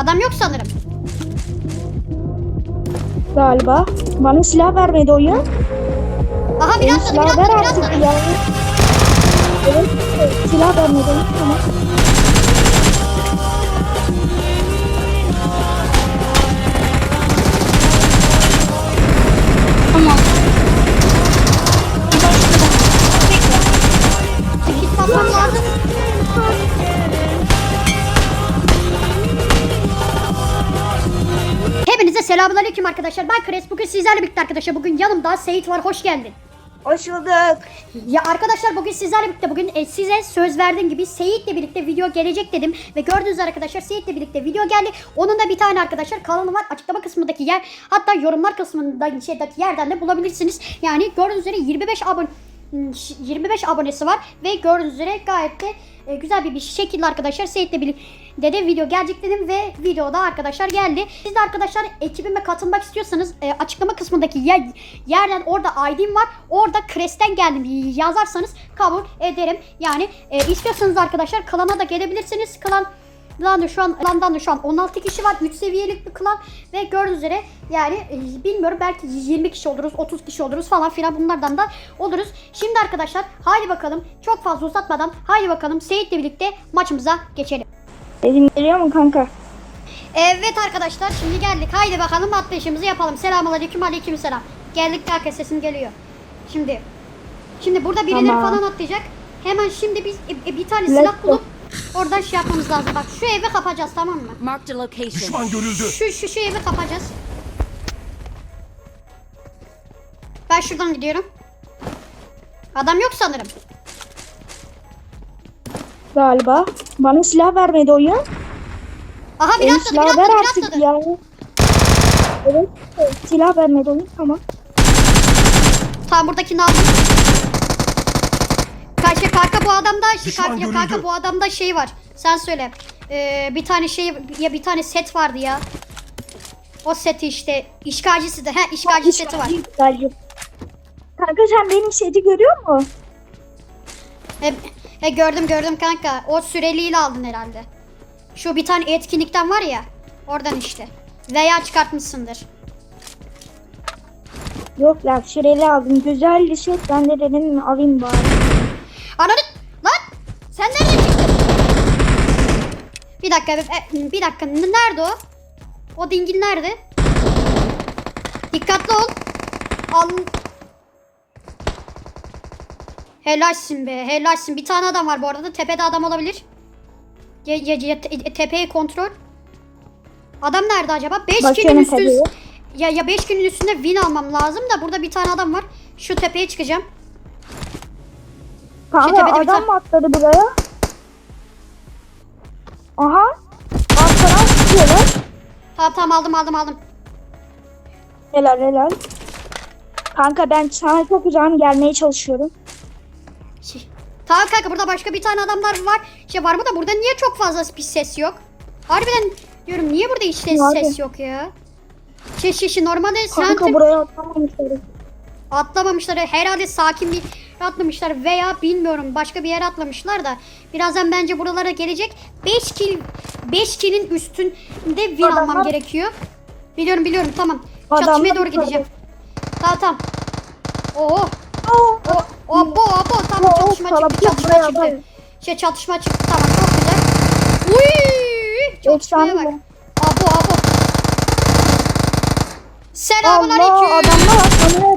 Adam yok sanırım. Galiba. Bana silah vermedi oyun. Aha bir atladı bir atladı bir atladı. Evet, silah vermedi. Tamam. Selamünaleyküm arkadaşlar. Ben Kres. Bugün sizlerle birlikte arkadaşlar. Bugün yanımda Seyit var. Hoş geldin. Hoş bulduk. Ya arkadaşlar bugün sizlerle birlikte bugün e, size söz verdiğim gibi Seyit'le birlikte video gelecek dedim ve gördüğünüz arkadaşlar Seyit'le birlikte video geldi. Onun da bir tane arkadaşlar kanalı var açıklama kısmındaki yer hatta yorumlar kısmındaki şeydeki yerden de bulabilirsiniz. Yani gördüğünüz üzere 25 abone 25 abonesi var ve gördüğünüz üzere gayet de e, güzel bir, bir şekilde arkadaşlar Seyit'le birlikte de video gelecek dedim ve videoda arkadaşlar geldi. Siz de arkadaşlar ekibime katılmak istiyorsanız e, açıklama kısmındaki yer, yerden orada ID'm var. Orada Kres'ten geldim yazarsanız kabul ederim. Yani e, istiyorsanız arkadaşlar klana da gelebilirsiniz. Klan Klan da şu an klandan da şu an 16 kişi var. 3 seviyelik bir klan ve gördüğünüz üzere yani e, bilmiyorum belki 20 kişi oluruz, 30 kişi oluruz falan filan bunlardan da oluruz. Şimdi arkadaşlar haydi bakalım çok fazla uzatmadan haydi bakalım Seyit'le birlikte maçımıza geçelim. Sesim geliyor mu kanka? Evet arkadaşlar şimdi geldik. Haydi bakalım atlayışımızı yapalım. Selamünaleyküm aleykümselam. Geldik kanka sesim geliyor. Şimdi şimdi burada birileri Tamam. falan atlayacak. Hemen şimdi biz e, e, bir tane Let's silah go. bulup oradan şey yapmamız lazım. Bak şu evi kapacağız tamam mı? Marked a location. Düşman görüldü. Şu şu şu evi kapacağız. Ben şuradan gidiyorum. Adam yok sanırım. Galiba. Bana silah vermedi oyun. Aha bir Benim atladı bir silah atladı ver bir artık atladı. ya. Evet, silah vermedi oyun. Tamam. Tamam buradakini aldım. Kanka, kanka bu adamda şey, kanka, görüldü. kanka bu adamda şey var. Sen söyle. Ee, bir tane şey ya bir tane set vardı ya. O seti işte işgalcisi de. He işgalci seti var. İşgalci. Kanka sen benim seti görüyor musun? He, he, gördüm gördüm kanka. O süreliyle aldın herhalde. Şu bir tane etkinlikten var ya. Oradan işte. Veya çıkartmışsındır. Yok lan süreli aldım. Güzel bir set. Ben de dedim alayım bari. Ananı lan sen nereden çıktın? Bir dakika bir, bir dakika nerede o? O dingil nerede? Dikkatli ol. Al. Helalsin be helalsin. Bir tane adam var bu arada tepede adam olabilir. Ya, ya, ya, te- tepeyi kontrol. Adam nerede acaba? 5 Bakıyorum kilin üstü. tepeye. Ya ya 5 kilin üstünde win almam lazım da burada bir tane adam var. Şu tepeye çıkacağım. Kanka tepede bir adam tane- mı atladı buraya? Aha. Arkadan çıkıyorlar. Tamam tamam aldım aldım aldım. Helal helal. Kanka ben sana çok uzağım gelmeye çalışıyorum. Şey, tamam kanka burada başka bir tane adamlar var. Şey var mı da burada niye çok fazla bir ses yok? Harbiden diyorum niye burada hiç ses, ses yok ya? Şey şey şey normalde Kanka sen buraya atlamamışlar. atlamamışlar herhalde sakin bir atlamışlar veya bilmiyorum başka bir yere atlamışlar da birazdan bence buralara gelecek 5 kill 5 kill'in üstünde win Adamlar- almam gerekiyor. Biliyorum biliyorum tamam. Çatışmaya doğru gideceğim. Tamam tamam. Oo. Oo. O, o, bu, o, bu. Tamam Oo, çatışma çıktı, çatışma çıktı. Şey çatışma çıktı, tamam çok güzel. Uy! Çatışmaya bak. Abo, abo. Selamun aleyküm. adamlar ediyor.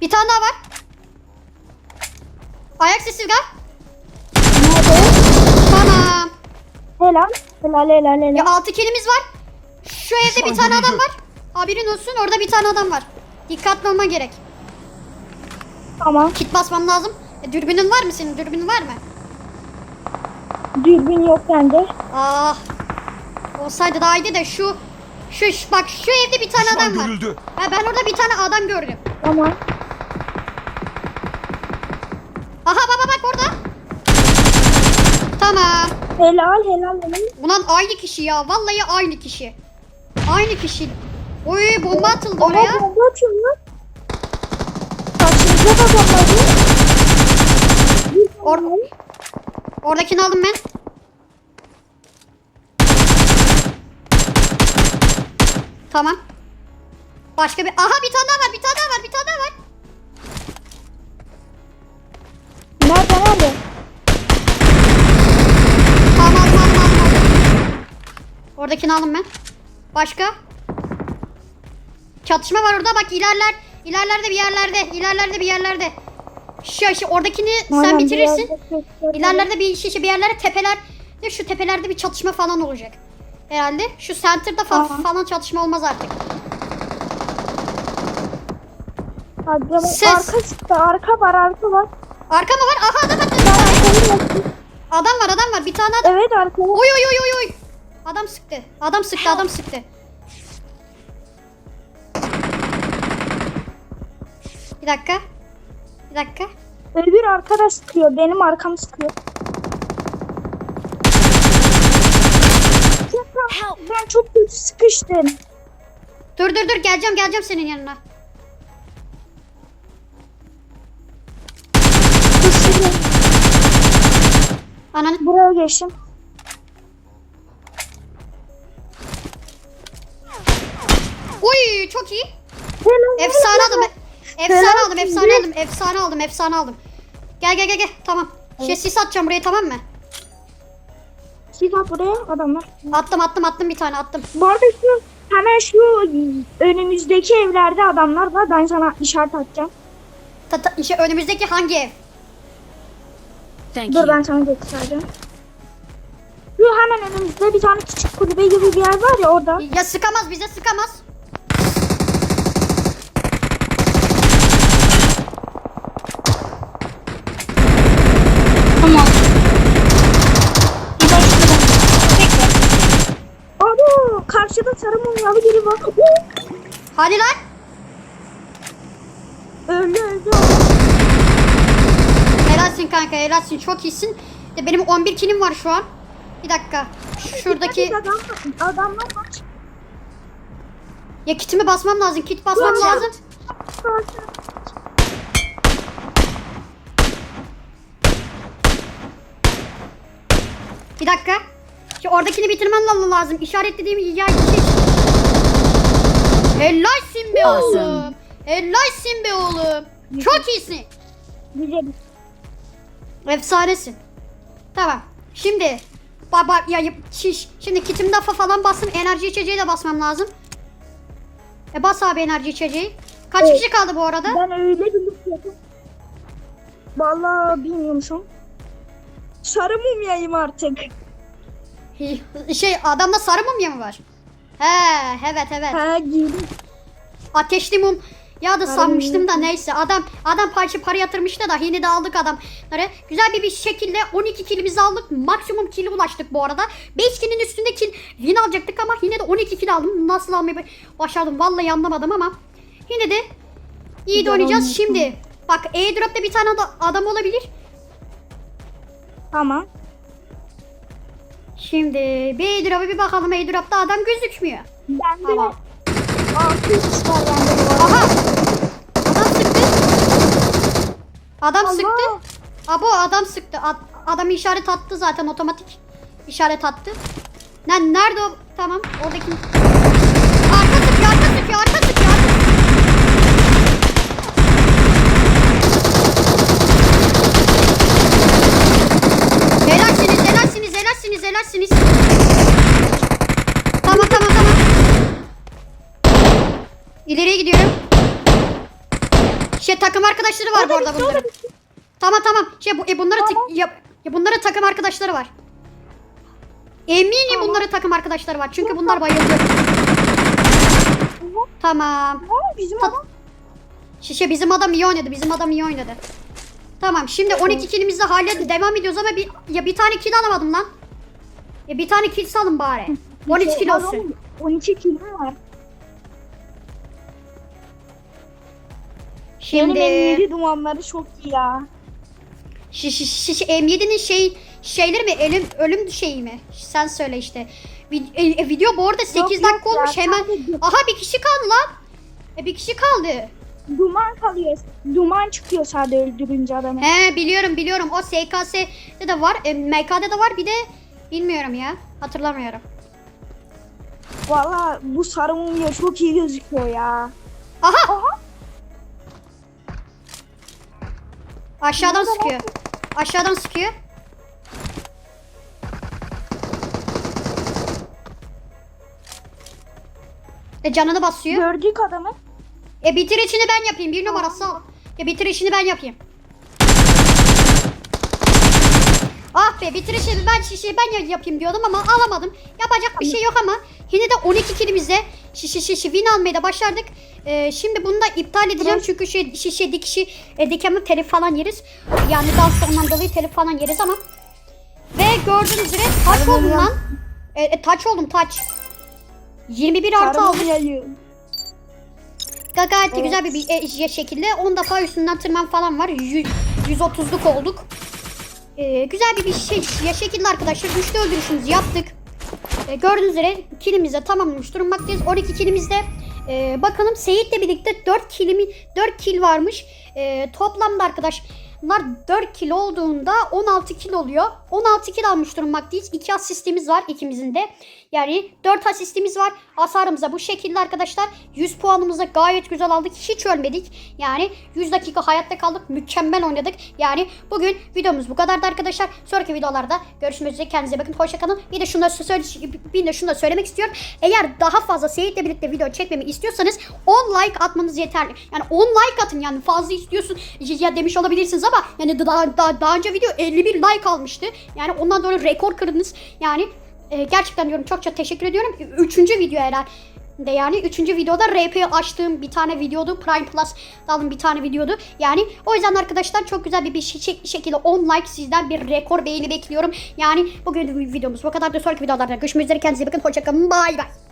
Bir tane daha var. Ayak sesi gel. Tamam. Helal. Helal helal helal. Ya altı kilimiz var. Şu evde bir tane adam var. Haberin olsun orada bir tane adam var. Dikkatli olman gerek. Tamam. Kit basmam lazım. E, dürbünün var mı senin? Dürbünün var mı? Dürbün yok bende. Ah. Olsaydı daha iyiydi de şu şu, bak şu evde bir tane adam var. görüldü. Ha, ben orada bir tane adam gördüm. Tamam. Aha baba bak orada. Tamam. Helal helal helal. Ulan aynı kişi ya. Vallahi aynı kişi. Aynı kişi. Oy bomba atıldı Aha, oraya. bomba atıyor lan. Karşımıza bomba. Or Oradakini aldım ben. Tamam. Başka bir... Aha bir tane daha var, bir tane daha var, bir tane daha var. Oradakini aldım ben. Başka? Çatışma var orada bak ilerler. İlerlerde bir yerlerde. ilerlerde bir yerlerde. Şu oradakini sen Aynen, bitirirsin. sesler var. İlerlerde bir şişe bir yerlere tepeler. De şu tepelerde bir çatışma falan olacak. Herhalde. Şu center'da fa- Tamam. falan çatışma olmaz artık. Bak, Ses. Arka çıktı. Arka var arka var. Arka mı var? Aha adam yaptım. Adam var adam var. Bir tane adam. Evet arka var. Oy oy oy oy oy. Adam sıktı. Adam sıktı adam sıktı. Bir dakika. Bir dakika. Öbür arkada sıkıyor. Benim arkam sıkıyor. Ben çok kötü sıkıştım. Dur dur dur geleceğim geleceğim senin yanına. Ananı. Buraya geçtim. Uy çok iyi. Efsane aldım. Efsane aldım, efsane aldım, efsane aldım, efsane aldım. Gel gel gel gel. Tamam. Şey sis atacağım buraya tamam mı? Siz at buraya adamlar. Attım attım attım bir tane attım. Bu arada şu hemen şu önümüzdeki evlerde adamlar var. Ben sana işaret atacağım. Ta, ta, işte önümüzdeki hangi ev? Thank Dur you. ben sana göstereceğim. Şu hemen önümüzde bir tane küçük kulübe gibi bir yer var ya orada. Ya sıkamaz bize sıkamaz. Tamam. Bir başka Bekle. Abo sarı mumyalı biri var. Hadi lan. öldü öldü. Helalsin kanka helalsin çok iyisin. Benim 11 kilim var şu an. Bir dakika. Şuradaki Adam, adamlar var. ya kitimi basmam lazım. Kit basmam Dur. lazım. Bir dakika. Şu oradakini bitirmen la- lazım. İşaretlediğim yer şey. Helalsin be oğlum. Helalsin be oğlum. Çok iyisin. Güzel. Efsanesin. Tamam. Şimdi baba ya şiş. Şimdi kitim dafa falan bastım. Enerji içeceği de basmam lazım. E bas abi enerji içeceği. Kaç Evet. kişi kaldı bu arada? Ben öyle yapıp. Vallahi bilmiyormuşum. Sarı mumyayım artık. Şey adamda sarı mumya mı var? He evet evet. He giydim. Ateşli mum ya da Sarı sanmıştım da neyse. Adam adam parça para yatırmıştı da yine de aldık adamları. Güzel bir, bir şekilde 12 kilimizi aldık. Maksimum kili ulaştık bu arada. 5 kilin üstünde kil win alacaktık ama yine de 12 kil aldım. Nasıl almayı başardım vallahi anlamadım ama yine de iyi de oynayacağız. Şimdi bak E-Drop'ta bir tane ada- adam olabilir. Tamam. Şimdi bir E-Drop'a bir bakalım. E-Drop'ta adam gözükmüyor. Tamam. de 600 var bende. Aha! Adam sıktı. Adam Allah! sıktı. Abo adam sıktı. Ad- adam işaret attı zaten otomatik. işaret attı. Lan nerede o? Tamam oradaki. Arka sıkıyor, arka sıkıyor, arka sıkıyor. Arka... Helalsiniz, helalsiniz, helalsiniz. Tamam, tamam, tamam. İleriye gidiyorum. Şey takım arkadaşları var bu arada bitti, bunların. Tamam tamam. Şey bu e, bunları Tamam. ya, ya bunların takım arkadaşları var. Eminim Tamam. bunların takım arkadaşları var. Çünkü bunlar bayıldı. Tamam. Bizim adam. Şişe bizim adam iyi oynadı. Bizim adam iyi oynadı. Tamam şimdi 12 kilimizi halledip devam ediyoruz ama bir ya bir tane kill alamadım lan. Ya bir tane kill salın bari. 13 kill olsun. oğlum, 12 kilo var. Şimdi Benim M7 dumanları çok iyi ya. Şiş, şiş, şiş, M7'nin şey şeyleri mi? Ölüm ölüm şeyi mi? Sen söyle işte. Vid- e, video bu arada 8 yok dakika ya, olmuş hemen. sadece- Aha bir kişi kaldı lan. E bir kişi kaldı. Duman kalıyor. Duman çıkıyor sadece öldürünce adamı. He biliyorum biliyorum. O SKS'de de var. E, MK'de de var. Bir de bilmiyorum ya. Hatırlamıyorum. Valla bu sarı mumya çok iyi gözüküyor ya. Aha! Aşağıdan sıkıyor. Aşağıdan sıkıyor. E canını basıyor. Gördük adamı. E bitir işini ben yapayım. Bir numarası al. Ya bitir işini ben yapayım. Ah be bitir işini ben şişeyi ben ya- yapayım diyordum ama alamadım. Yapacak bir şey yok ama yine de 12 kilimizde şişe şişe win almayı da başardık. Ee, şimdi bunu da iptal edeceğim çünkü şey, şişe dikişi e, dikemem telif falan yeriz. Yani dans ondan dolayı telif falan yeriz ama. Ve gördüğünüz üzere taç oldum lan. E, e, taç oldum taç. 21 artı. Ga- Gayet de güzel bir, bir e, şekilde 10 defa üstünden tırman falan var. 100, 130'luk olduk. Ee, güzel bir, bir şey ya şekilde arkadaşlar. Üçlü öldürüşümüzü yaptık. Ee, gördüğünüz üzere kilimizi tamamlamış durumdakiyiz. 12 kilimizde ee, bakalım Seyit'le birlikte 4 kilimi 4 kil varmış. Ee, toplamda arkadaşlar 4 kil olduğunda 16 kil oluyor. 16 kil almış durumdakiyiz. 2 asistimiz var ikimizin de. Yani 4 asistimiz var. Hasarımız da bu şekilde arkadaşlar. 100 puanımızı gayet güzel aldık. Hiç ölmedik. Yani 100 dakika hayatta kaldık. Mükemmel oynadık. Yani bugün videomuz bu kadardı arkadaşlar. Sonraki videolarda görüşmek üzere. Kendinize bakın. Hoşçakalın. Bir de şunu da, söyle, bir de şunu da söylemek istiyorum. Eğer daha fazla Seyit'le birlikte video çekmemi istiyorsanız 10 like atmanız yeterli. Yani 10 like atın yani fazla istiyorsun ya demiş olabilirsiniz ama yani daha, daha, daha önce video 51 like almıştı. Yani ondan dolayı rekor kırdınız. Yani e, gerçekten diyorum çok çok teşekkür ediyorum. Üçüncü video herhalde. De yani üçüncü videoda RP açtığım bir tane videodu. Prime Plus aldım bir tane videodu. Yani o yüzden arkadaşlar çok güzel bir, bir şe- şekilde 10 like sizden bir rekor beğeni bekliyorum. Yani bugün videomuz bu kadar da sonraki videolarda görüşmek üzere. Kendinize bakın. Hoşçakalın. Bay bay.